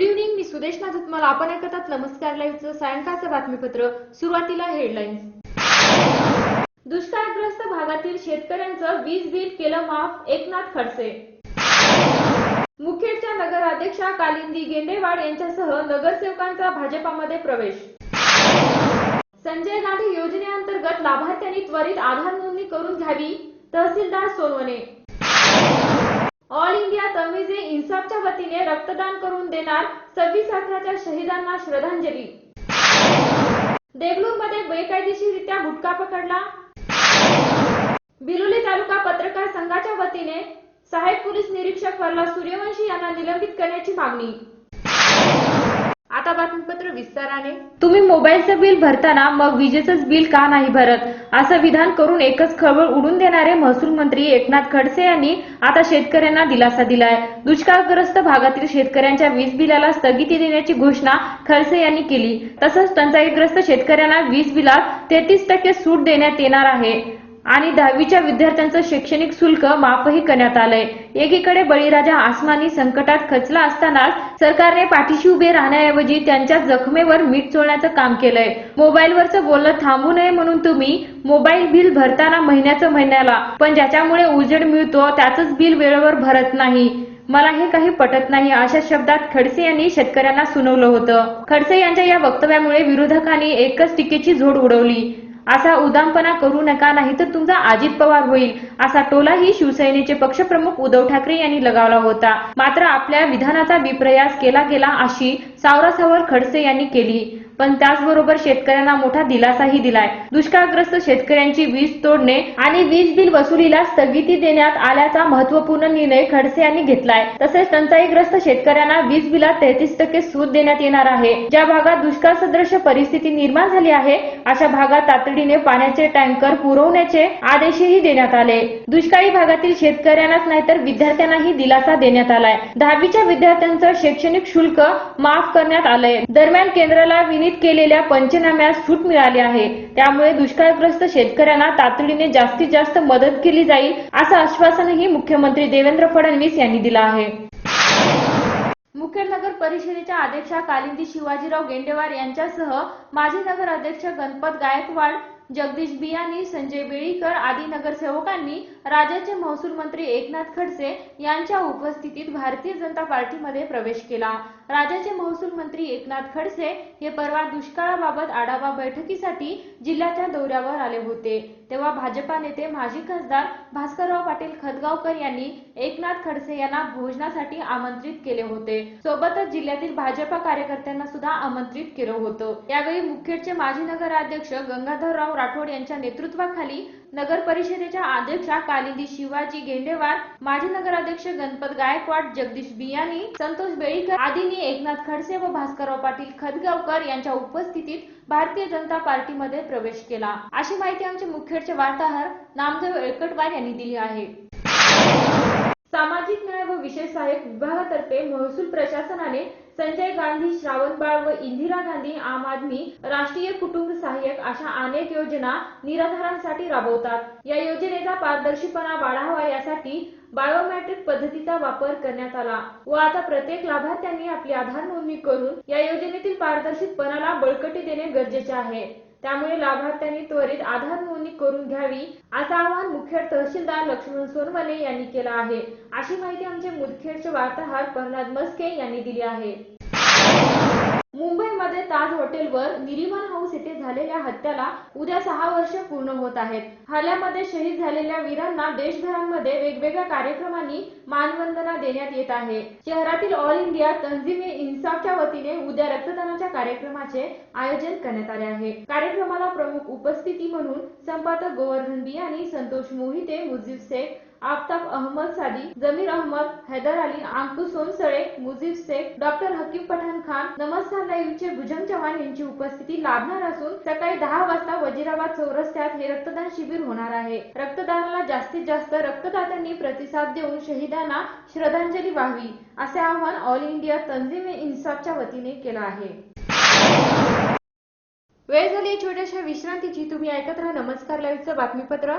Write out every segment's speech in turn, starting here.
Good evening मी सुदेश नाथुतमाल आपण ऐकतात नमस्कार लाईव्हचं सायंकाळचं बातमीपत्र. सुरुवातीला हेडलाईन्स दुष्काळग्रस्त भागातील शेतकऱ्यांचं वीज बिल केलं माफ एकनाथ खडसे. मुखेडच्या नगराध्यक्षा कालिंदी गेंडेवाड यांच्यासह नगरसेवकांचा भाजपामध्ये प्रवेश. संजय गांधी योजनेअंतर्गत लाभार्थ्यांनी त्वरित आधार नोंदणी करून घ्यावी तहसीलदार सोनवणे. ऑल इंडिया तमिजे इन्साफच्या वतीने रक्तदान करून देणार सव्वीस अठराच्या शहीदांना श्रद्धांजली देगलूरमध्ये बेकायदेशीरित्या गुटखा पकडला बिलोली तालुका पत्रकार संघाच्या वतीने सहाय्यक पोलीस निरीक्षक वरला सूर्यवंशी यांना निलंबित करण्याची मागणी आता बातमीपत्र विस्ताराने. तुम्ही मोबाईलचं बिल भरताना मग विजेचंच बिल का नाही भरत? असं विधान करून एकच खळबळ उडून देणारे महसूल मंत्री एकनाथ खडसे यांनी आता शेतकऱ्यांना दिलासा दिलाय. दुष्काळग्रस्त भागातील शेतकऱ्यांच्या वीज बिलाला स्थगिती देण्याची घोषणा खडसे यांनी केली. तसंच टंचाईग्रस्त शेतकऱ्यांना वीज बिलात तेहतीस टक्के सूट देण्यात येणार आहे. आणि दहावीच्या विद्यार्थ्यांचं शैक्षणिक शुल्क माफही करण्यात आलंय. एकीकडे बळीराजा आसमानी संकटात खचला असतानाच सरकारने पाठीशी उभे राहण्याऐवजी त्यांच्या जखमेवर मीठ चोळण्याचं काम केलंय. मोबाईलवरचं बोलणं थांबू नये म्हणून तुम्ही मोबाईल बिल भरताना महिन्याचं महिन्याला पण ज्याच्यामुळे उजेड मिळतो त्याचंच बिल वेळेवर भरत नाही. मला हे काही पटत नाही अशा शब्दात खडसे यांनी शेतकऱ्यांना सुनावलं होतं. खडसे यांच्या या वक्तव्यामुळे विरोधकांनी एकच टीकेची झोड उडवली. असा उदामपणा करू नका नाही तर तुमचा अजित पवार होईल असा टोलाही शिवसेनेचे पक्षप्रमुख उद्धव ठाकरे यांनी लगावला होता. मात्र आपल्या विधानाचा विप्रयास केला गेला अशी सावरासावर खडसे यांनी केली. पण त्याचबरोबर शेतकऱ्यांना मोठा दिलासाही दिलाय. दुष्काळग्रस्त शेतकऱ्यांची वीज तोडणे आणि वीज बिल वसुलीला स्थगिती देण्यात आल्याचा महत्त्वपूर्ण निर्णय खडसे यांनी घेतलाय. तसेच टंचाईग्रस्त शेतकऱ्यांना वीज बिलात तेहतीस टक्के सूट देण्यात येणार आहे. ज्या भागात दुष्काळ सदृश परिस्थिती निर्माण झाली आहे अशा भागात तातडीने पाण्याचे टँकर पुरवण्याचे आदेशही देण्यात आले. दुष्काळी भागातील शेतकऱ्यांनाच नाही तर विद्यार्थ्यांनाही दिलासा देण्यात आलाय. दहावीच्या विद्यार्थ्यांचं शैक्षणिक शुल्क माफ करण्यात आलंय. दरम्यान केंद्राला विनीत संबंधित केलेल्या पंचनाम्यास सूट मिळाली आहे. त्यामुळे दुष्काळग्रस्त शेतकऱ्यांना तातडीने जास्तीत जास्त मदत केली जाईल असं आश्वासनही मुख्यमंत्री देवेंद्र फडणवीस यांनी दिलं आहे. मुखेड नगर परिषदेच्या अध्यक्षा कालिंदी शिवाजीराव गेंडेवार यांच्यासह माजी नगर अध्यक्ष गणपत गायकवाड जगदीश बियानी संजय बेळीकर आदी नगरसेवकांनी राज्याचे महसूल मंत्री एकनाथ खडसे यांच्या उपस्थितीत भारतीय जनता पार्टीमध्ये प्रवेश केला. राज्याचे महसूल मंत्री एकनाथ खडसे हे परवा दुष्काळाबाबत आढावा बैठकीसाठी जिल्ह्याच्या दौऱ्यावर आले होते. तेव्हा भाजपा नेते माजी खासदार भास्करराव पाटील खतगावकर यांनी एकनाथ खडसे यांना भोजनासाठी आमंत्रित केले होते. सोबतच जिल्ह्यातील भाजपा कार्यकर्त्यांना सुद्धा आमंत्रित केलं होतं. यावेळी मुखेडचे माजी नगराध्यक्ष गंगाधरराव राठोड यांच्या नेतृत्वाखाली नगर परिषदेच्या अध्यक्षा कालिंदी शिवाजी गेंडेवार माजी नगराध्यक्ष गणपत गायकवाड जगदीश बियानी संतोष बेळीकर आदींनी एकनाथ खडसे व भास्करराव पाटील खदगावकर यांच्या उपस्थितीत भारतीय जनता पार्टीमध्ये प्रवेश केला. अशी माहिती आमचे मुखेडचे वार्ताहर नामदेव एळकटवार यांनी दिली आहे. सामाजिक न्याय व विशेष सहाय्यक विभागातर्फे महसूल प्रशासनाने संजय गांधी श्रावणबाळ व इंदिरा गांधी आम आदमी राष्ट्रीय कुटुंब सहाय्यक अशा अनेक योजना निराधारांसाठी राबवतात. या योजनेचा पारदर्शीपणा वाढावा यासाठी बायोमॅट्रिक पद्धतीचा वापर करण्यात आला व आता प्रत्येक लाभार्थ्यांनी आपली आधार नोंदणी करून या योजनेतील पारदर्शकपणाला बळकटी देणे गरजेचे आहे. त्यामुळे लाभार्थ्यांनी त्वरित आधार नोंदणी करून घ्यावी असं आवाहन मुखेड तहसीलदार लक्ष्मण सोनवणे यांनी केलं आहे. अशी माहिती आमचे मुदखेडचे वार्ताहर प्रल्हाद मस्के यांनी दिली आहे. मुंबईमध्ये ताज हॉटेलवर निरीवन हाऊस येथे झालेल्या हत्याला उद्या सहा वर्ष पूर्ण होत आहेत. हल्ल्यामध्ये शहीद झालेल्या वीरांना देशभरामध्ये वेगवेगळ्या कार्यक्रमांनी मानवंदना देण्यात येत आहे. शहरातील ऑल इंडिया तंजीमे इन्साफच्या वतीने उद्या रक्तदानाच्या कार्यक्रमाचे आयोजन करण्यात आले आहे. कार्यक्रमाला प्रमुख उपस्थिती म्हणून संपादक गोवर्धन बी आणि संतोष मोहिते मुजीब शेख आफताब अहमद सादी जमीर अहमद हैदर अली अंकु सोनसळे मुजीब शेख डॉक्टर हकीम पठाण खान नमस्कार लाईव्हचे भुजंग चव्हाण यांची उपस्थिती लाभणार असून सकाळी दहा वाजता वजिराबाद चौरस्त्यात हे रक्तदान शिबिर होणार आहे. रक्तदानाला जास्तीत जास्त रक्तदात्यांनी प्रतिसाद देऊन शहीदांना श्रद्धांजली व्हावी असे आवाहन ऑल इंडिया तंजीम इन्साफच्या वतीने केलं आहे. वेळ झाली छोट्याशा विश्रांतीची. तुम्ही ऐकत राहा नमस्कार लाईव्हचं बातमीपत्र.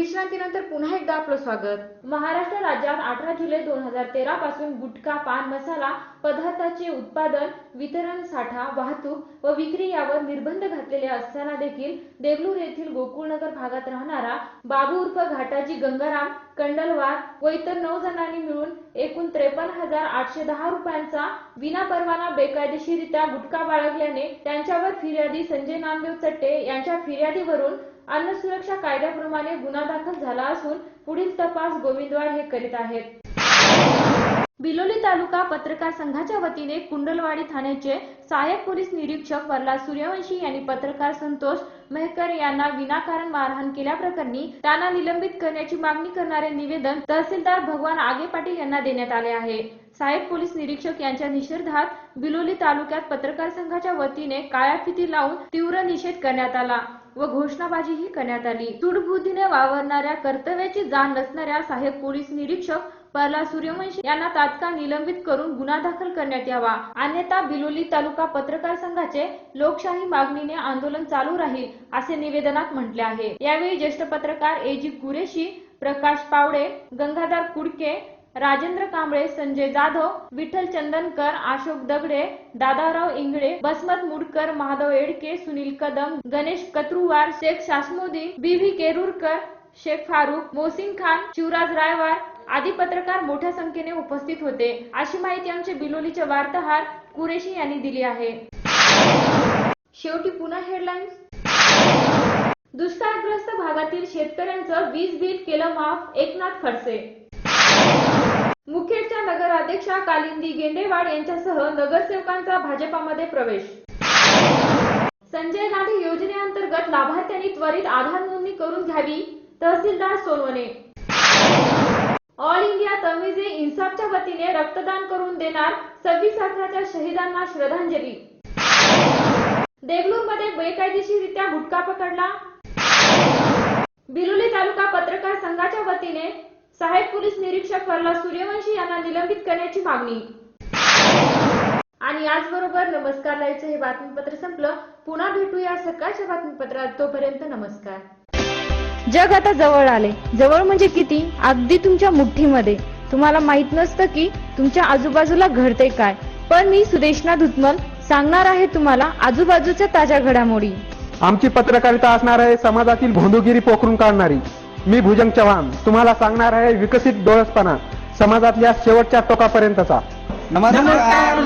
विश्रांतीनंतर पुन्हा एकदा आपलं स्वागत. महाराष्ट्र राज्यात अठरा जुलै दोन हजार तेरा पासून गुटखा पान मसाला पदार्थाचे उत्पादन वितरण साठा वाहतूक व विक्री यावर निर्बंध घातलेले असताना देखील देगलूर येथील गोकुळनगर भागात राहणारा बाबू उर्फ घाटाजी गंगाराम कंडलवार व इतर नऊ जणांनी मिळून एकूण त्रेपन्न हजार आठशे दहा रुपयांचा विनापरवाना बेकायदेशीरित्या गुटखा बाळगल्याने त्यांच्यावर फिर्यादी संजय नामदेव चट्टे यांच्या फिर्यादीवरून अन्न सुरक्षा कायद्याप्रमाणे गुन्हा दाखल झाला असून पुढील तपास गोविंदवाड हे करीत आहेत. बिलोली तालुका पत्रकार संघाच्या वतीने कुंडलवाडी ठाण्याचे सहाय्यक पोलीस निरीक्षक प्रल्हाद सूर्यवंशी यांनी पत्रकार संतोष मेहकर यांना विनाकारण मारहाण केल्याप्रकरणी त्यांना निलंबित करण्याची मागणी करणारे निवेदन तहसीलदार भगवान आगे पाटील यांना देण्यात आले आहे. सहाय्यक पोलीस निरीक्षक यांच्या निषेधात बिलोली तालुक्यात पत्रकार संघाच्या वतीने काळ्या फिती लावून तीव्र निषेध करण्यात आला. व घोषणाबाजीही करण्यात आली. सूडबुद्धीने वावरणाऱ्या कर्तव्याची जाण नसणाऱ्या साहेब पोलीस निरीक्षक परला सूर्यवंशी यांना तात्काळ निलंबित करून गुन्हा दाखल करण्यात यावा. अन्यथा बिलोली तालुका पत्रकार संघाचे लोकशाही मागणीने आंदोलन चालू राहील असे निवेदनात म्हटले आहे. यावेळी ज्येष्ठ पत्रकार A G Qureshi Prakash Pawde Gangadhar Kudke Rajendra Kamble Sanjay Jadhav Vitthal Chandankar Ashok Dagde Dadarao Ingle Basmat Mudkar Mahadev Edke Sunil Kadam Ganesh Katruwar Shaikh Shasmodi B V Kerurkar Shaikh Farukh Mosin Khan Shivraj Raywar आदी पत्रकार मोठ्या संख्येने उपस्थित होते. अशी माहिती आमचे बिलोलीचे वार्ताहर कुरेशी यांनी दिली आहे. शेवटी पुन्हा हेडलाईन्स दुष्काळग्रस्त भागातील शेतकऱ्यांचं वीज बिल केलं माफ एकनाथ खडसे मुखेडच्या नगराध्यक्षा कालिंदी गेंडेवाड यांच्यासह नगरसेवकांचा भाजपामध्ये प्रवेश. संजय गांधी योजनेअंतर्गत लाभार्थ्यांनी त्वरित आधार नोंदणी करून घ्यावी तहसीलदार सोनवणे. ऑल इंडिया तमिजे इन्साफच्या वतीने रक्तदान करून देणार सव्वीस अठराच्या शहीदांना श्रद्धांजली. देगलूरमध्ये बेकायदेशीरित्या गुटखा पकडला. बिलोली तालुका पत्रकार संघाच्या वतीने सहाय्यक पोलीस निरीक्षक प्रल्हाद सूर्यवंशी यांना निलंबित करण्याची मागणी. आणि याचबरोबर नमस्कार लाईव्हचं हे बातमीपत्र संपलं. पुन्हा भेटूया सकाळच्या बातमीपत्रात. तोपर्यंत नमस्कार. जग आता जवळ आले. जवळ म्हणजे किती? अगदी तुमच्या मुठ्ठीमध्ये. तुम्हाला माहीत नसतं की तुमच्या आजूबाजूला घडते काय. पण मी सुदेशना धुतमल सांगणार आहे तुम्हाला आजूबाजूच्या ताज्या घडामोडी. आमची पत्रकारिता असणार आहे समाजातील भोंदूगिरी पोखरून काढणारी. मी भुजंग चव्हाण. तुम्हाला सांगणार आहे विकसित डोळसपणा समाजातल्या शेवटच्या टोकापर्यंतचा. नमस्कार